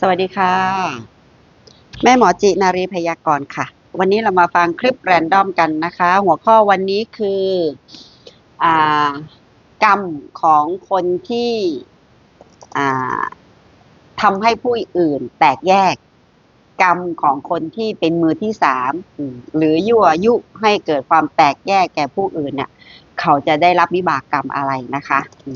สวัสดีค่ะ แม่หมอจินารีพยากรณ์ค่ะ วันนี้เรามาฟังคลิปแรนดอมกันนะคะ หัวข้อวันนี้คืออ่ากรรมของคนที่อ่าทำให้ผู้อื่นแตกแยก กรรมของคนที่เป็นมือที่สามหรือยั่วยุให้เกิดความแตกแยกแก่ผู้อื่นเนี่ยเขาจะได้รับวิบากกรรมอะไรนะคะอื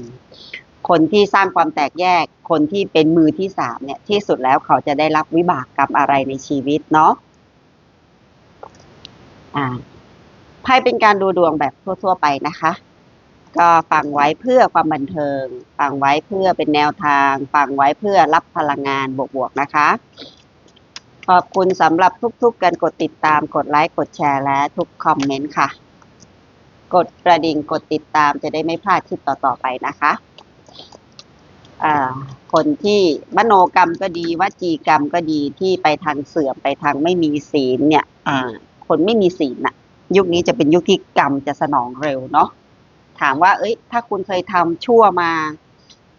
คนที่สร้างความแตกแยก คนที่เป็นมือที่สามเนี่ยที่สุดแล้วเขาจะได้รับวิบากกรรมอะไรในชีวิตเนาะอ่าไพ่เป็นการดูดวงแบบทั่ว ๆ ไปนะคะ ก็ฟังไว้เพื่อความบันเทิง ฟังไว้เพื่อเป็นแนวทาง ฟังไว้เพื่อรับพลังงานบวกๆนะคะ ขอบคุณสำหรับทุกๆการกดติดตาม กดไลค์ กดแชร์และทุกคอมเมนต์ค่ะ กดกระดิ่ง กดติดตามจะได้ไม่พลาดคลิปต่อๆไปนะคะ คนที่มโนกรรมก็ดีวจีกรรมก็ดีที่ไปทางเสื่อมไปทางไม่มีศีลเนี่ยคนไม่มีศีลน่ะ ยุคนี้จะเป็นยุคที่กรรมจะสนองเร็วเนาะถามว่า เอ้ย ถ้าคุณเคยทำชั่วมา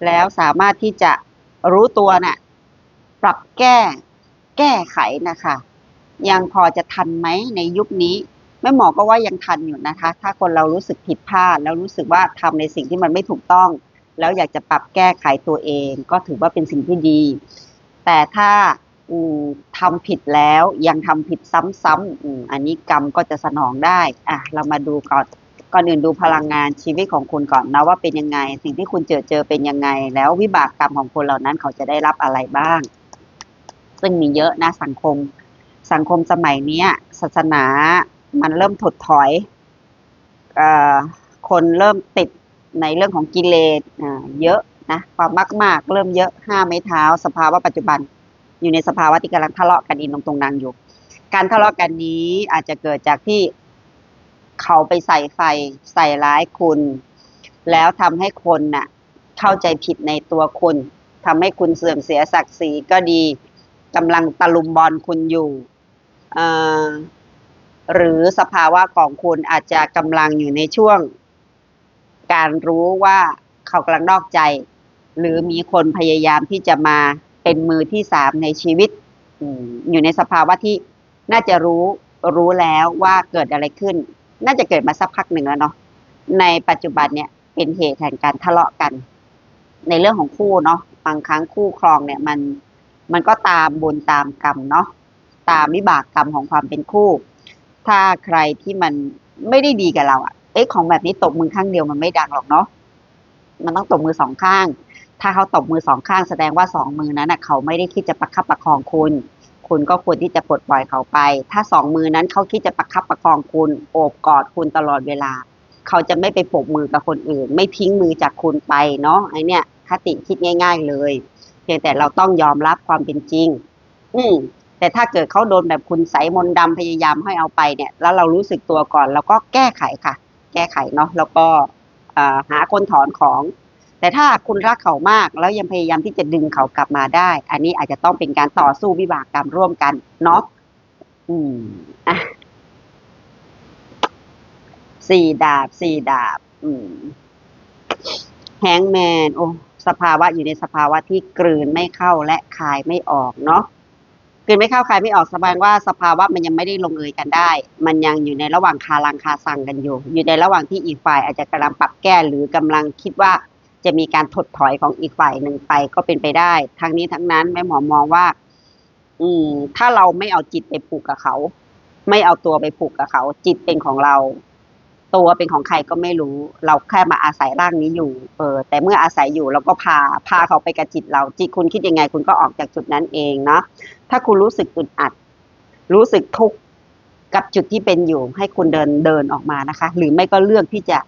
แล้วสามารถที่จะรู้ตัวน่ะ ปรับแก้ แก้ไขนะคะ ยังพอจะทันไหมในยุคนี้แม่หมอก็ว่ายังทันอยู่นะคะ ถ้าคนเรารู้สึกผิดพลาดแล้วรู้สึกว่าทำในสิ่งที่มันไม่ถูกต้อง แล้วอยากจะปรับแก้ไขตัวเอง ก็ถือว่าเป็นสิ่งที่ดี แต่ถ้าทำผิดแล้วยังทำผิดซ้ำๆออันนี้กรรมก็จะสนองได้อะเรามาดูก่อนก่อนอื่นดูพลังงานชีวิตของคุณก่อนนะว่าเป็นยังไง สิ่งที่คุณเจอเจอเป็นยังไง แล้ววิบากกรรมของคนเหล่านั้นเขาจะได้รับอะไรบ้าง ซึ่งมีเยอะนะสังคม สังคมสมัยเนี้ยศาสนามันเริ่มถดถอยอคนเริ่มติด ในเรื่องของกิเลสอ่าเยอะนะความมากมากๆ เริ่มเยอะห้าไม้เท้า สภาวะปัจจุบัน อยู่ในสภาวะที่กำลังทะเลาะกันอินตรงตรงนั้นอยู่ การทะเลาะกันนี้อาจจะเกิดจากที่เขาไปใส่ไฟใส่ร้ายคุณ แล้วทำให้คนน่ะ เข้าใจผิดในตัวคุณทำให้คุณเสื่อมเสียศักดิ์ศรีก็ดีกำลังตะลุมบอลคุณอยู่เอ่อหรือสภาวะของคุณอาจจะกำลังอยู่ในช่วง การรู้ว่าเขากำลังนอกใจ หรือมีคนพยายามที่จะมาเป็นมือที่สามในชีวิตอยู่ในสภาวะที่น่าจะรู้รู้แล้วว่าเกิดอะไรขึ้น น่าจะเกิดมาสักพักหนึ่งแล้วเนาะในปัจจุบันเนี่ยเป็นเหตุแห่งการทะเลาะกัน ในเรื่องของคู่เนาะบางครั้งคู่ครองเนี่ยมันมันก็ตามบุญตามกรรมเนาะตามวิบากกรรมของความเป็นคู่ ถ้าใครที่มันไม่ได้ดีกับเราอะ เอ๊ะของแบบนี้ตบมือข้างเดียวมันไม่ดังหรอกเนาะมันต้องตบมือสองข้าง ถ้าเขาตบมือสองข้างแสดงว่าสองมือนั้นนะเขาไม่ได้คิดจะประคับประคองคุณ คุณก็ควรที่จะปลดปล่อยเขาไป ถ้าสองมือนั้นเขาคิดจะประคับประคองคุณ โอบกอดคุณตลอดเวลา เขาจะไม่ไปปกมือกับคนอื่น ไม่ทิ้งมือจากคุณไปเนาะไอเนี่ยคติคิดง่าย ๆ เลย เพียงแต่เราต้องยอมรับความเป็นจริง อืมแต่ถ้าเกิดเขาโดนแบบคุณใสมนต์ดำพยายามให้เอาไปเนี่ย แล้วเรารู้สึกตัวก่อน แล้วก็แก้ไขค่ะ แก้ไขเนาะแล้วก็หาคนถอนของ แต่ถ้าคุณรักเขามากแล้วยังพยายามที่จะดึงเขากลับมาได้ อันนี้อาจจะต้องเป็นการต่อสู้วิบากกรรมร่วมกันเนาะอืมอะสี่ดาบสี่ดาบ อืมแฮงแมนโอ้สภาวะอยู่ในสภาวะที่กลืนไม่เข้าและคายไม่ออกเนาะ กลืนไม่เข้าคายไม่ออกแสดงว่าสภาวะมันยังไม่ได้ลงเอยกันได้ มันยังอยู่ในระหว่างคารังคาซังกันอยู่ อยู่ในระหว่างที่อีกฝ่ายอาจจะกำลังปรับแก้หรือกำลังคิดว่าจะมีการถดถอยของอีกฝ่ายหนึ่งไปก็เป็นไปได้ ทั้งนี้ทั้งนั้นแม่หมอมองว่า อืม ถ้าเราไม่เอาจิตไปผูกกับเขา ไม่เอาตัวไปผูกกับเขา จิตเป็นของเรา ตัวเป็นของใครก็ไม่รู้ เราแค่มาอาศัยร่างนี้อยู่ เออ แต่เมื่ออาศัยอยู่เราก็พาพาเขาไปกับจิตเราจิตคุณคิดยังไง คุณก็ออกจากจุดนั้นเองเนาะถ้าคุณรู้สึกอึดอัด รู้สึกทุกข์กับจุดที่เป็นอยู่ ให้คุณเดินเดินออกมานะคะ หรือไม่ก็เลือกที่จะ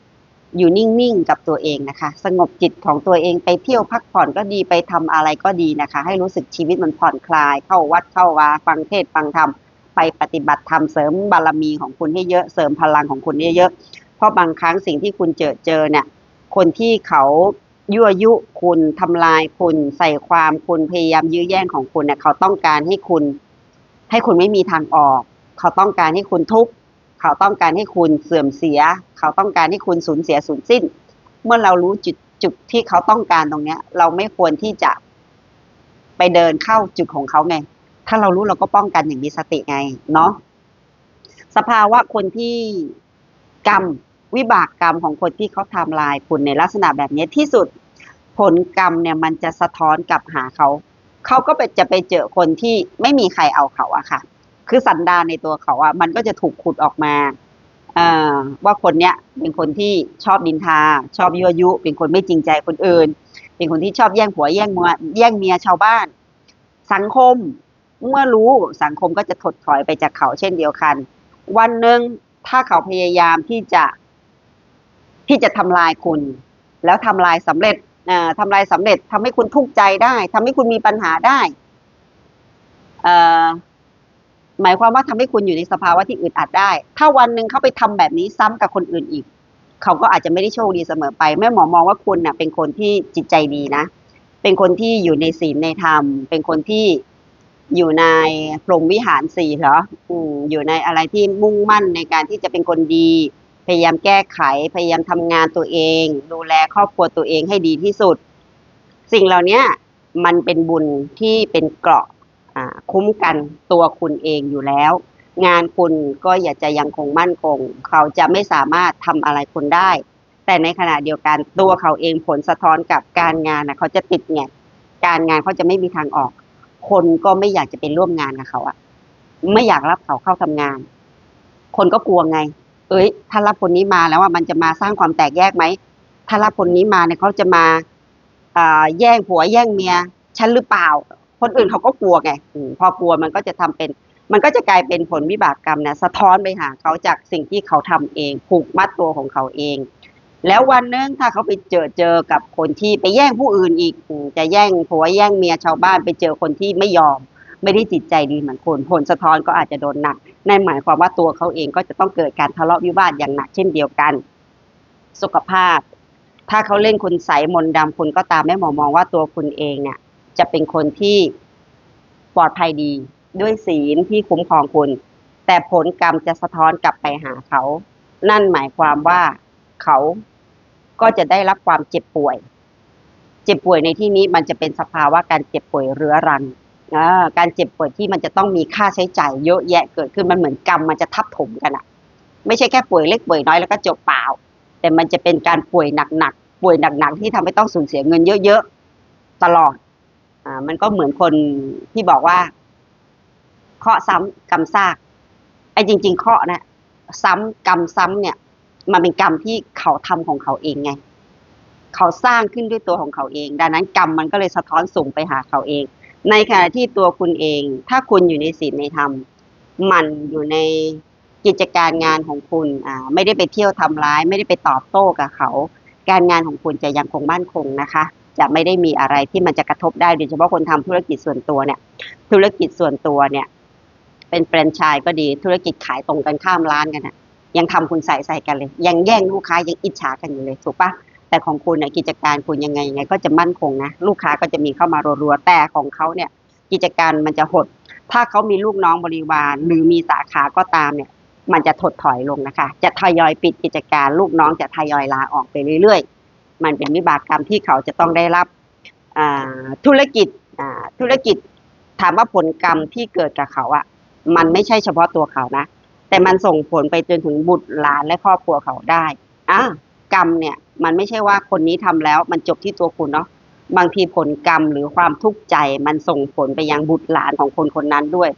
อยู่นิ่งๆกับตัวเองนะคะ สงบจิตของตัวเองไปเที่ยวพักผ่อนก็ดีไปทำอะไรก็ดีนะคะ ให้รู้สึกชีวิตมันผ่อนคลาย เข้าวัดเข้าวาฟังเทศฟังธรรม ไปปฏิบัติธรรมเสริมบารมีของคุณให้เยอะเสริมพลังของคุณให้เยอะ เพราะบางครั้งสิ่งที่คุณเจอเจอเนี่ยคนที่เขายั่วยุคุณทำลายคุณใส่ความคุณพยายามยื้อแย่งของคุณเนี่ยเขาต้องการให้คุณ ให้คุณไม่มีทางออก เขาต้องการให้คุณทุกข์เขาต้องการให้คุณเสื่อมเสีย เขาต้องการให้คุณสูญเสียสูญสิ้น เมื่อเรารู้จุดจุดที่เขาต้องการตรงเนี้ย เราไม่ควรที่จะไปเดินเข้าจุดของเขาไง ถ้าเรารู้เราก็ป้องกันอย่างมีสติไง เนาะสภาวะคนที่กรรมวิบากกรรมของคนที่เขาทำลายคุณในลักษณะแบบนี้ที่สุดผลกรรมเนี่ยมันจะสะท้อนกลับหาเขา เขาก็ไปจะไปเจอคนที่ไม่มีใครเอาเขาอะค่ะ คือสันดานในตัวเขาอะมันก็จะถูกขุดออกมาว่าคนเนี้ยเป็นคนที่ชอบดินทา ชอบยั่วยุ เป็นคนไม่จริงใจคนอื่น เป็นคนที่ชอบแย่งผัวแย่งเมียแย่งเมียชาวบ้าน สังคม เมื่อรู้สังคมก็จะถดถอยไปจากเขาเช่นเดียวกัน วันหนึ่งถ้าเขาพยายามที่จะที่จะทำลายคุณ แล้วทำลายสำเร็จอ่าทำลายสำเร็จทำให้คุณทุกข์ใจได้ทำให้คุณมีปัญหาได้หมายความว่าทำให้คุณอยู่ในสภาวะที่อึดอัดได้ ถ้าวันหนึ่งเขาไปทำแบบนี้ซ้ำกับคนอื่นอีก เขาก็อาจจะไม่ได้โชคดีเสมอไปแม่หมอมองว่าคุณน่ะ เป็นคนที่จิตใจดีนะ เป็นคนที่อยู่ในศีลในธรรม เป็นคนที่ อยู่ในพรหมวิหารสี่เหรออืมอยู่ในอะไรที่มุ่งมั่นในการที่จะเป็นคนดี พยายามแก้ไข พยายามทำงานตัวเอง ดูแลครอบครัวตัวเองให้ดีที่สุด สิ่งเหล่านี้มันเป็นบุญที่เป็นเกราะคุ้มกันตัวคุณเองอยู่แล้ว งานคุณก็อยากจะยังคงมั่นคง เขาจะไม่สามารถทำอะไรคุณได้ แต่ในขณะเดียวกันตัวเขาเองผลสะท้อนกับการงานนะเขาจะติดไงการงานเขาจะไม่มีทางออก คนก็ไม่อยากจะไปร่วมงานกับเขาอะไม่อยากรับเขาเข้าทำงาน คนก็กลัวไง เอ้ย ถ้ารับคนนี้มาแล้วว่ามันจะมาสร้างความแตกแยกไหมถ้ารับคนนี้มาเนี่ยเขาจะมาอแย่งผัวแย่งเมียฉันหรือเปล่า คนอื่นเขาก็กลัวไงอพอกลัวมันก็จะทำเป็น มันก็จะกลายเป็นผลวิบากกรรมนี่ยสะท้อนไปหาเขาจากสิ่งที่เขาทำเอง ผูกมัดตัวของเขาเอง แล้ววันหนึงถ้าเขาไปเจอเจอกับคนที่ไปแย่งผู้อื่นอีกอืมจะแย่งผัวแย่งเมียชาวบ้านไปเจอคนที่ไม่ยอม ไม่ได้จิตใจดีเหมือนคนผลสะท้อนก็อาจจะโดนหนักนั่นหมายความว่าตัวเขาเองก็จะต้องเกิดการทะเลาะวิวาทอย่างหนักเช่นเดียวกัน สุขภาพ ถ้าเขาเล่นคุณใสยมนต์ดำคุณก็ตามแม่หมอมองว่าตัวคุณเองเนี่ยจะเป็นคนที่ปลอดภัยดี ด้วยศีลที่คุ้มครองคุณ แต่ผลกรรมจะสะท้อนกลับไปหาเขา นั่นหมายความว่าเขา ก็จะได้รับความเจ็บป่วย เจ็บป่วยในที่นี้มันจะเป็นสภาวะการเจ็บป่วยเรื้อรังอ่าการเจ็บป่วยที่มันจะต้องมีค่าใช้จ่ายเยอะแยะเกิดขึ้นมันเหมือนกรรมมันจะทับถมกันอะไม่ใช่แค่ป่วยเล็กป่วยน้อยแล้วก็จบเปล่า แต่มันจะเป็นการป่วยหนักๆป่วยหนักๆที่ทำให้ต้องสูญเสียเงินเยอะๆตลอดอ่ามันก็เหมือนคนที่บอกว่าเคาะซ้ำกรรมซากไอ้จริง ๆ เคาะนะซ้ำกรรมซ้ำเนี่ย มันเป็นกรรมที่เขาทำของเขาเองไง เขาสร้างขึ้นด้วยตัวของเขาเอง ดังนั้นกรรมมันก็เลยสะท้อนส่งไปหาเขาเอง ในขณะที่ตัวคุณเอง ถ้าคุณอยู่ในศีลในธรรม มันอยู่ในกิจการงานของคุณอ่าไม่ได้ไปเที่ยวทำร้าย ไม่ได้ไปตอบโต้กับเขา การงานของคุณจะยังคงมั่นคงนะคะ จะไม่ได้มีอะไรที่มันจะกระทบได้โดยเฉพาะคนทำธุรกิจส่วนตัวเนี่ย ธุรกิจส่วนตัวเนี่ย เป็นแฟรนไชส์ก็ดีธุรกิจขายตรงกันข้ามร้านกันอะ ยังทำคุณใส่ใส่กันเลย ยังแย่งลูกค้ายังอิจฉากันอยู่เลยถูกปะแต่ของคุณเนี่ยกิจการคุณยังไงยังไงก็จะมั่นคงนะลูกค้าก็จะมีเข้ามารัวๆแต่ของเขาเนี่ยกิจการมันจะหด ถ้าเขามีลูกน้องบริวาร หรือมีสาขาก็ตามเนี่ย มันจะถดถอยลงนะคะ จะทยอยปิดกิจการ ลูกน้องจะทยอยลาออกไปเรื่อยๆ มันเป็นวิบากกรรมที่เขาจะต้องได้รับธุรกิจธุรกิจถามว่าผลกรรมที่เกิดกับเขาอะมันไม่ใช่เฉพาะตัวเขานะ แต่มันส่งผลไปจนถึงบุตรหลานและครอบครัวเขาได้อะกรรมเนี่ยมันไม่ใช่ว่าคนนี้ทำแล้ว มันจบที่ตัวคุณเนาะบางทีผลกรรมหรือความทุกข์ใจมันส่งผลไปยังบุตรหลานของคนคนนั้นด้วย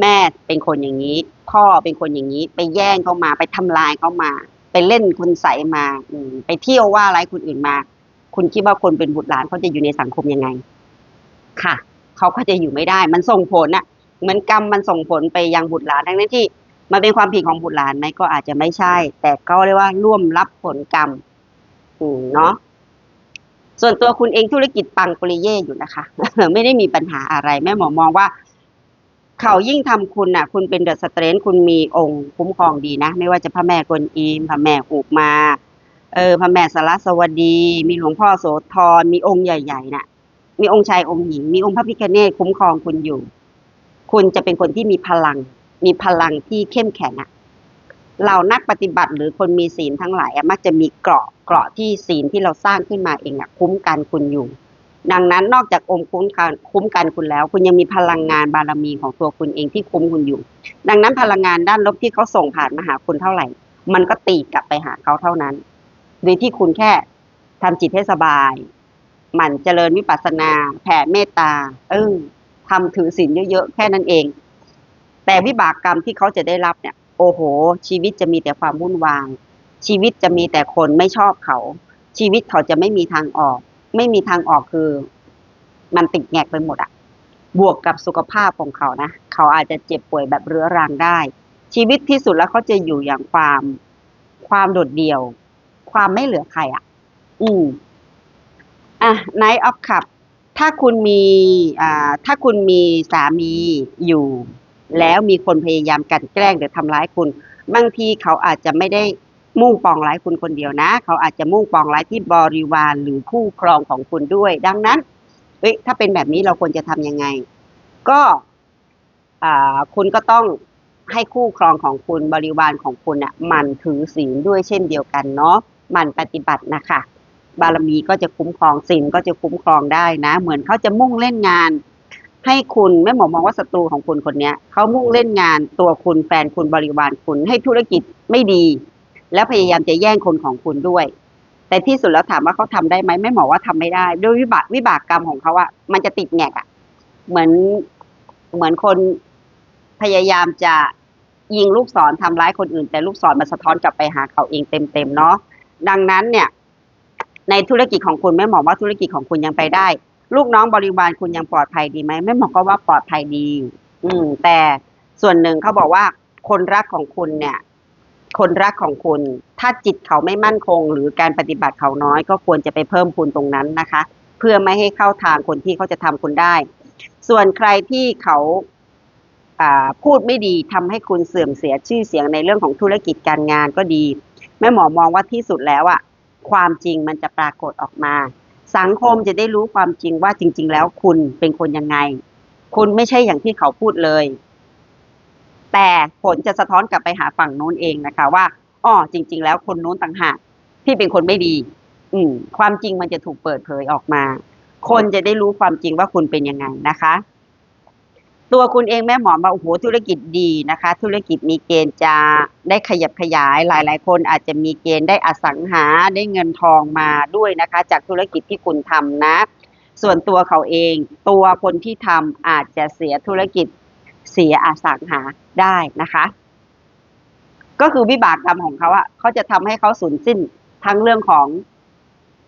แม่เป็นคนอย่างนี้ พ่อเป็นคนอย่างนี้ ไปแย่งเขามา ไปทำลายเขามา ไปเล่นคุณใสยมาอืมไปเที่ยวว่าอะไรคนอื่นมา คุณคิดว่าคนเป็นบุตรหลานเขาจะอยู่ในสังคมยังไง ค่ะ เขาก็จะอยู่ไม่ได้ มันส่งผลอะเหมือนกรรมมันส่งผลไปยังบุตรหลานทั้งนั้นที่ มันเป็นความผิดของบุตรหลานไหมก็อาจจะไม่ใช่ แต่ก็เรียกว่าร่วมรับผลกรรมอืมเนาะส่วนตัวคุณเองธุรกิจปังปริเย่อยู่นะคะ ไม่ได้มีปัญหาอะไร แม่หมอมองว่า เขายิ่งทำคุณน่ะ คุณเป็นเดอะสเตรนคุณมีองค์คุ้มครองดีนะ ไม่ว่าจะพระแม่กวนอิมพระแม่อุมา เออพระแม่สารสวดี มีหลวงพ่อโสธรมีองค์ใหญ่ๆน่ะ มีองค์ชายองค์หญิง มีองค์พระพิฆเนศคุ้มครองคุณอยู่ คุณจะเป็นคนที่มีพลัง มีพลังที่เข้มแข็งอะเรานักปฏิบัติหรือคนมีศีลทั้งหลายมักจะมีเกราะเกราะที่ศีลที่เราสร้างขึ้นมาเองอะคุ้มกันคุณอยู่ ดังนั้นนอกจากอมคุ้มกันคุ้มกันคุณแล้ว คุณยังมีพลังงานบารมีของตัวคุณเองที่คุ้มคุณอยู่ ดังนั้นพลังงานด้านลบที่เขาส่งผ่านมาหาคุณเท่าไหร่ มันก็ตีกลับไปหาเขาเท่านั้น โดยที่คุณแค่ทำจิตให้สบาย หมั่นเจริญวิปัสสนา แผ่เมตตา เออทำถือศีลเยอะๆ แค่นั้นเอง แต่วิบากกรรมที่เขาจะได้รับเนี่ย โอ้โห ชีวิตจะมีแต่ความวุ่นวายชีวิตจะมีแต่คนไม่ชอบเขา ชีวิตเขาจะไม่มีทางออก ไม่มีทางออกคือ มันติดแงกไปหมดอะบวกกับสุขภาพของเขานะเขาอาจจะเจ็บป่วยแบบเรื้อรังได้ ชีวิตที่สุดแล้วเขาจะอยู่อย่างความ ความโดดเดี่ยว ความไม่เหลือใครอะอืมอะ Night of Cup ถ้าคุณมีอ่าถ้าคุณมีสามีอยู่ แล้วมีคนพยายามกันแกล้งหรือทำร้ายคุณ บางทีเขาอาจจะไม่ได้มุ่งปองร้ายคุณคนเดียวนะ เขาอาจจะมุ่งปองร้ายที่บริวารหรือคู่ครองของคุณด้วย ดังนั้นเอ้ยถ้าเป็นแบบนี้เราควรจะทำยังไง ก็คุณก็ต้องให้คู่ครองของคุณบริวารของคุณน่ะมันถือศีลด้วยเช่นเดียวกันเนาะมันปฏิบัตินะคะบารมีก็จะคุ้มครองศีลก็จะคุ้มครองได้นะ เหมือนเขาจะมุ่งเล่นงาน ให้คุณแม่หมอมองว่าศัตรูของคุณคนเนี้ยเขามุ่งเล่นงานตัวคุณแฟนคุณบริวารคุณให้ธุรกิจไม่ดี แล้วพยายามจะแย่งคนของคุณด้วย แต่ที่สุดแล้วถามว่าเขาทำได้ไหมแม่หมอว่าทำไม่ได้ด้วยวิบากวิบากกรรมของเขาอะมันจะติดแงกอะเหมือนเหมือนคนพยายามจะยิงลูกศรทำร้ายคนอื่น แต่ลูกศรมันสะท้อนกลับไปหาเขาเองเต็มๆเนาะดังนั้นเนี่ย ในธุรกิจของคุณแม่หมอว่าธุรกิจของคุณยังไปได้ ลูกน้องบริวารคุณยังปลอดภัยดีไหมแม่หมอก็ว่าปลอดภัยดี อืม แต่ส่วนหนึ่งเขาบอกว่าคนรักของคุณเนี่ย คนรักของคุณ ถ้าจิตเขาไม่มั่นคง หรือการปฏิบัติเขาน้อย ก็ควรจะไปเพิ่มคุณตรงนั้นนะคะ เพื่อไม่ให้เข้าทางคนที่เขาจะทำคุณได้ ส่วนใครที่เขาอ่าพูดไม่ดีทำให้คุณเสื่อมเสียชื่อเสียงในเรื่องของธุรกิจการงานก็ดีแม่หมอมองว่าที่สุดแล้วอะความจริงมันจะปรากฏออกมา สังคมจะได้รู้ความจริงว่าจริง ๆ แล้วคุณเป็นคนยังไง คุณไม่ใช่อย่างที่เขาพูดเลย แต่ผลจะสะท้อนกลับไปหาฝั่งนู้นเองนะคะ ว่าอ๋อจริง ๆ แล้วคนนู้นต่างหากที่เป็นคนไม่ดี อืม ความจริงมันจะถูกเปิดเผยออกมา คนจะได้รู้ความจริงว่าคุณเป็นยังไงนะคะ ตัวคุณเองแม่หมอมาโอ้โหธุรกิจดีนะคะ ธุรกิจมีเกณฑ์จะได้ขยับขยายหลาย ๆ คนอาจจะมีเกณฑ์ได้อสังหาได้เงินทองมาด้วยนะคะ จากธุรกิจที่คุณทำนะ ส่วนตัวเขาเอง ตัวคนที่ทำอาจจะเสียธุรกิจเสียอสังหาได้นะคะ ก็คือวิบากกรรมของเขาอะเขาจะทำให้เขาสูญสิ้นทั้งเรื่องของ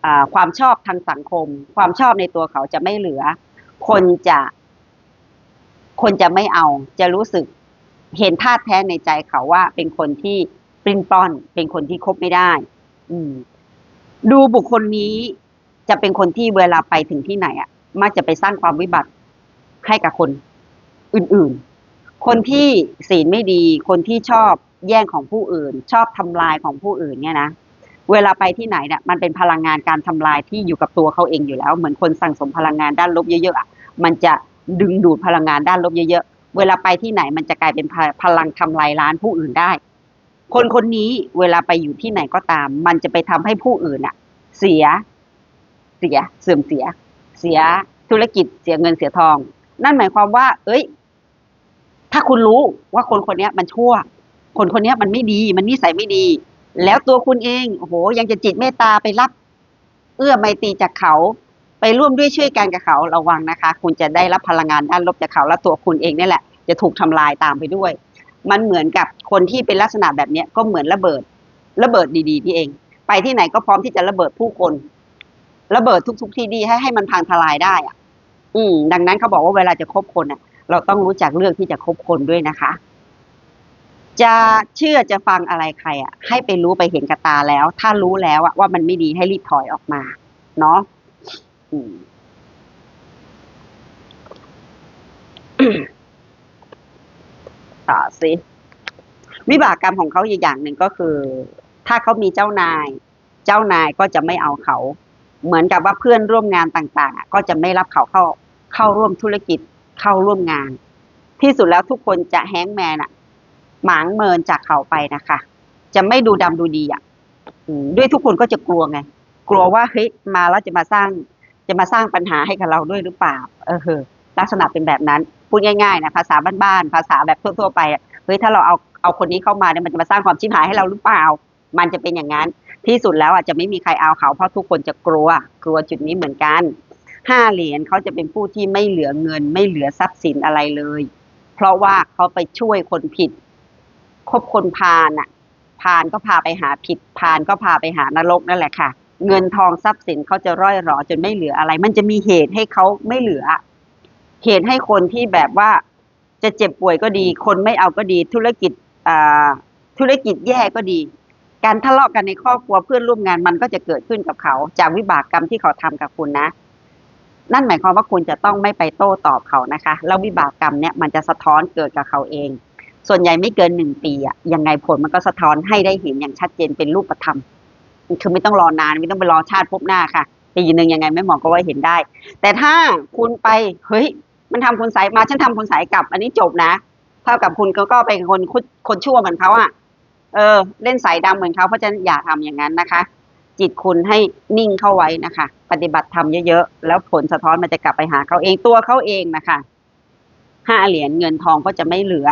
อความชอบทางสังคม ความชอบในตัวเขาจะไม่เหลือ คนจะ คนจะไม่เอาจะรู้สึกเห็นท่าแท้ในใจเขาว่า เป็นคนที่ปริ้นปล้อน เป็นคนที่คบไม่ได้ อืม ดูบุคคลนี้จะเป็นคนที่เวลาไปถึงที่ไหนอะมักจะไปสร้างความวิบัติให้กับคนอื่นๆ คนที่ศีลไม่ดี คนที่ชอบแย่งของผู้อื่น ชอบทำลายของผู้อื่นเนี่ยนะเวลาไปที่ไหนเนี่ยมันเป็นพลังงานการทำลายที่อยู่กับตัวเขาเองอยู่แล้ว เหมือนคนสั่งสมพลังงานด้านลบเยอะๆอะมันจะ ดึงดูดพลังงานด้านลบเยอะๆ เวลาไปที่ไหนมันจะกลายเป็นพลังทำลายล้านผู้อื่นได้ คนคนนี้เวลาไปอยู่ที่ไหนก็ตาม มันจะไปทำให้ผู้อื่นอะเสีย เสีย เสื่อมเสีย เสียธุรกิจ เสียเงินเสียทอง นั่นหมายความว่า เอ้ย ถ้าคุณรู้ว่าคนคนนี้มันชั่ว คนคนนี้มันไม่ดี มันนิสัยไม่ดี แล้วตัวคุณเอง โอ้โห ยังจะจิตเมตตาไปรับ เอื้อไมตรีจากเขา ไปร่วมด้วยช่วยกันกับเขาระวังนะคะ คุณจะได้รับพลังงานด้านลบจากเขาและตัวคุณเองนี่แหละ จะถูกทำลายตามไปด้วย มันเหมือนกับคนที่เป็นลักษณะแบบเนี้ยก็เหมือนระเบิด ระเบิดดีๆที่เอง ไปที่ไหนก็พร้อมที่จะระเบิดผู้คน ระเบิดทุก ๆ ที่ดีให้ให้มันพังทลายได้อะ อืม ดังนั้นเขาบอกว่าเวลาจะคบคนอะ เราต้องรู้จักเลือกที่จะคบคนด้วยนะคะ จะเชื่อจะฟังอะไรใคร อะ ให้ไปรู้ไปเห็นกับตาแล้ว ถ้ารู้แล้วอะว่ามันไม่ดีให้รีบถอยออกมา เนาะ ต่อสิวิบากกรรมของเขาอีกอย่างหนึ่งก็คือ ถ้าเขามีเจ้านาย เจ้านายก็จะไม่เอาเขา เหมือนกับว่าเพื่อนร่วมงานต่าง ๆ ก็จะไม่รับเขาเข้าเข้าร่วมธุรกิจเข้าร่วมงาน ที่สุดแล้วทุกคนจะแฮงแมนอะหมางเมินจากเขาไปนะคะ จะไม่ดูดำดูดีอะด้วยทุกคนก็จะกลัวไง กลัวว่าเฮ้ยมาแล้วจะมาสร้าง จะมาสร้างปัญหาให้กับเราด้วยหรือเปล่า เออลักษณะเป็นแบบนั้น พูดง่ายๆนะภาษาบ้านๆภาษาแบบทั่วๆไปเฮ้ยถ้าเราเอาเอาคนนี้เข้ามาเนี่ยมันจะมาสร้างความชิบหายให้เราหรือเปล่า มันจะเป็นอย่างนั้น ที่สุดแล้วอาจจะไม่มีใครเอาเขาเพราะทุกคนจะกลัว กลัวจุดนี้เหมือนกันห้าเหรียญเขาจะเป็นผู้ที่ไม่เหลือเงิน ไม่เหลือทรัพย์สินอะไรเลย เพราะว่าเขาไปช่วยคนผิด คบคนพาลน่ะพาลก็พาไปหาผิดพาลก็พาไปหานรกนั่นแหละค่ะ เงินทองทรัพย์สินเขาจะร่อยหรอจนไม่เหลืออะไร มันจะมีเหตุให้เขาไม่เหลือ เหตุให้คนที่แบบว่าจะเจ็บป่วยก็ดี คนไม่เอาก็ดี ธุรกิจอ่าธุรกิจแย่ก็ดี การทะเลาะกันในครอบครัวเพื่อนร่วมงานมันก็จะเกิดขึ้นกับเขา จากวิบากกรรมที่เขาทำกับคุณนะ นั่นหมายความว่าคุณจะต้องไม่ไปโต้ตอบเขานะคะ แล้ววิบากกรรมเนี่ยมันจะสะท้อนเกิดกับเขาเอง ส่วนใหญ่ไม่เกินหนึ่งปีอะยังไงผลมันก็สะท้อนให้ได้เห็นอย่างชัดเจนเป็นรูปธรรม คือไม่ต้องรอนานไม่ต้องไปรอชาติพบหน้าค่ะปีหนึ่งยังไงไม่หมอก็ว่าเห็นได้ แต่ถ้าคุณไปเฮ้ย มันทำคุณสายมาฉันทำคุณสายกลับ อันนี้จบนะ เท่ากับคุณก็ก็เป็นคนคนชั่วเหมือนเขาอะเออ เล่นสายดำเหมือนเขาเพราะฉะนั้นอย่าทำอย่างนั้นนะคะ จิตคุณให้นิ่งเข้าไว้นะคะ ปฏิบัติธรรมเยอะๆแล้วผลสะท้อนมันจะกลับไปหาเขาเองตัวเขาเองนะคะห้าเหรียญเงินทองก็จะไม่เหลือ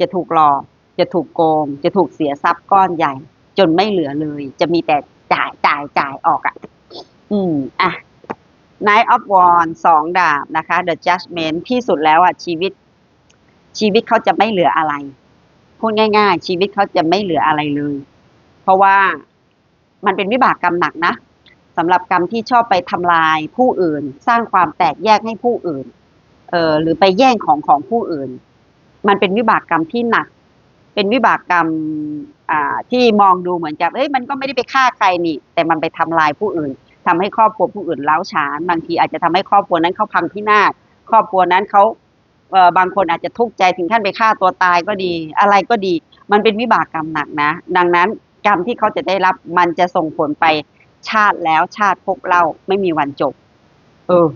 จะถูกหลอกจะถูกโกง จะถูกเสียทรัพย์ก้อนใหญ่ จนไม่เหลือเลย จะมีแต่จ่ายจ่ายจ่ายออกอะ่ะ อืม อะ Knight of Wands สองดาบนะคะ The Judgment ที่สุดแล้วอะ ชีวิต ชีวิตเขาจะไม่เหลืออะไร พูดง่าย ๆ ชีวิตเขาจะไม่เหลืออะไรเลย เพราะว่ามันเป็นวิบากกรรมหนักนะสำหรับกรรมที่ชอบไปทำลายผู้อื่น สร้างความแตกแยกให้ผู้อื่น เออหรือไปแย่งของของผู้อื่น มันเป็นวิบากกรรมที่หนัก เป็นวิบากกรรมอ่าที่มองดูเหมือนกับเอ้ยมันก็ไม่ได้ไปฆ่าใครนี่ แต่มันไปทำลายผู้อื่นทำให้ครอบครัวผู้อื่นเล้าวฉาน บางทีอาจจะทำให้ครอบครัวนั้นเขาพังพินาศครอบครัวนั้นเขาเอ่อบางคนอาจจะทุกข์ใจถึงขั้นไปฆ่าตัวตายก็ดี อะไรก็ดี มันเป็นวิบากกรรมหนักนะ ดังนั้นกรรมที่เขาจะได้รับมันจะส่งผลไปชาติแล้วชาติพบเล่าไม่มีวันจบ เออ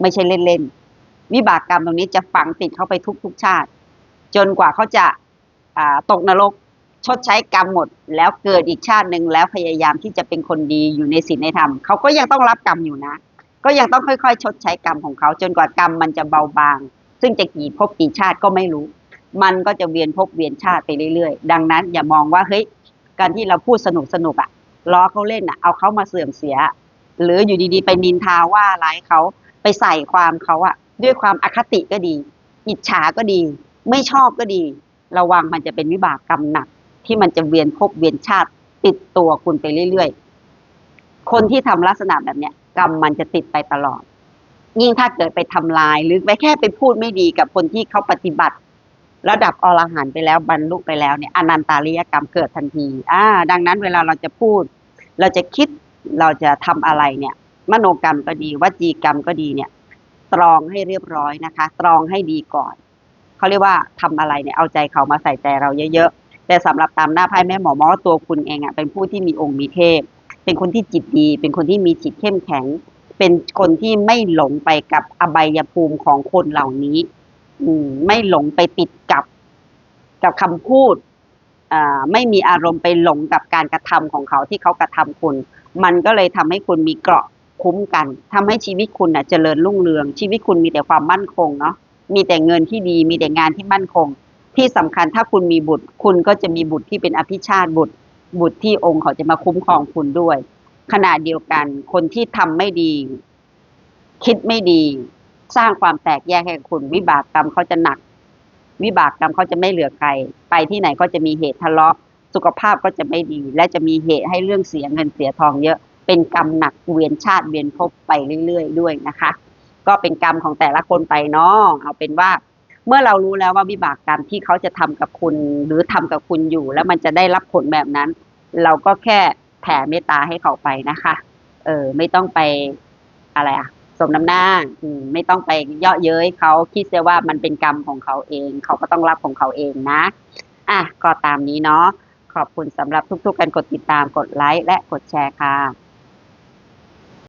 ไม่ใช่เล่นๆวิบากกรรมตรงนี้จะฝังติดเขาไปทุกๆชาติ จนกว่าเขาจะอ่า ตกนรกชดใช้กรรมหมด แล้วเกิดอีกชาติหนึ่งแล้วพยายามที่จะเป็นคนดีอยู่ในศีลในธรรมเขาก็ยังต้องรับกรรมอยู่นะ ก็ยังต้องค่อยๆ ชดใช้กรรมของเขาจนกว่ากรรมมันจะเบาบาง ซึ่งจะกี่ภพกี่ชาติก็ไม่รู้ มันก็จะเวียนภพเวียนชาติไปเรื่อยๆ ดังนั้นอย่ามองว่าเฮ้ยการที่เราพูดสนุกสนุกๆอะล้อเขาเล่นอะเอาเขามาเสื่อมเสีย หรืออยู่ดีๆ ไปนินทาว่าร้ายเขาไปใส่ความเขาอะด้วยความอคติก็ดี อิจฉาก็ดี ไม่ชอบก็ดี ระวังมันจะเป็นวิบากกรรมหนัก ที่มันจะเวียนภพเวียนชาติติดตัวคุณไปเรื่อยๆ คนที่ทำลักษณะแบบเนี้ยกรรมมันจะติดไปตลอด ยิ่งถ้าเกิดไปทำลายหรือไปแค่ไปพูดไม่ดีกับคนที่เขาปฏิบัติ ระดับอรหันต์ไปแล้วบรรลุไปแล้วเนี่ยอนันตาริยกรรมเกิดทันทีอ่าดังนั้นเวลาเราจะพูด เราจะคิดเราจะทำอะไรเนี่ย มโนกรรมก็ดีวจีกรรมก็ดีเนี่ย ตรองให้เรียบร้อยนะคะ ตรองให้ดีก่อน เขาเรียกว่าทำอะไรเนี่ยเอาใจเขามาใส่ใจเราเยอะๆ แต่สำหรับตามหน้าไพ่แม่หมอมอตัวคุณเองอะเป็นผู้ที่มีองค์มีเทพ เป็นคนที่จิตดี เป็นคนที่มีจิตเข้มแข็ง เป็นคนที่ไม่หลงไปกับอบายภูมิของคนเหล่านี้ อืมไม่หลงไปติดกับกับคำพูดอ่าไม่มีอารมณ์ไปหลงกับการกระทำของเขาที่เขากระทำคุณ มันก็เลยทำให้คุณมีเกราะคุ้มกันทำให้ชีวิตคุณน่ะเจริญรุ่งเรือง ชีวิตคุณมีแต่ความมั่นคงเนาะ มีแต่เงินที่ดี มีแต่งานที่มั่นคง ที่สำคัญถ้าคุณมีบุตร คุณก็จะมีบุตรที่เป็นอภิชาติบุตร บุตรที่องค์เขาจะมาคุ้มครองคุณด้วย ขณะเดียวกัน คนที่ทำไม่ดี คิดไม่ดี สร้างความแตกแยกให้คุณ วิบากกรรมเขาจะหนัก วิบากกรรมเขาจะไม่เหลือใคร ไปที่ไหนก็จะมีเหตุทะเลาะ สุขภาพก็จะไม่ดี และจะมีเหตุให้เรื่องเสียเงินเสียทองเยอะ เป็นกรรมหนักเวียนชาติเวียนภพไปเรื่อยๆด้วยนะคะ ก็เป็นกรรมของแต่ละคนไปเนาะเอาเป็นว่า เมื่อเรารู้แล้วว่าวิบากกรรมที่เขาจะทำกับคุณ หรือทำกับคุณอยู่ แล้วมันจะได้รับผลแบบนั้น เราก็แค่แผ่เมตตาให้เขาไปนะคะ เออ ไม่ต้องไปอะไรอะสมน้ำหน้าไม่ต้องไปเยาะเย้ยเขาคิดเสียว่ามันเป็นกรรมของเขาเอง เขาก็ต้องรับของเขาเองนะ อะ ก็ตามนี้เนาะ ขอบคุณสำหรับทุกๆการกดติดตาม กดไลค์ และกดแชร์ค่ะ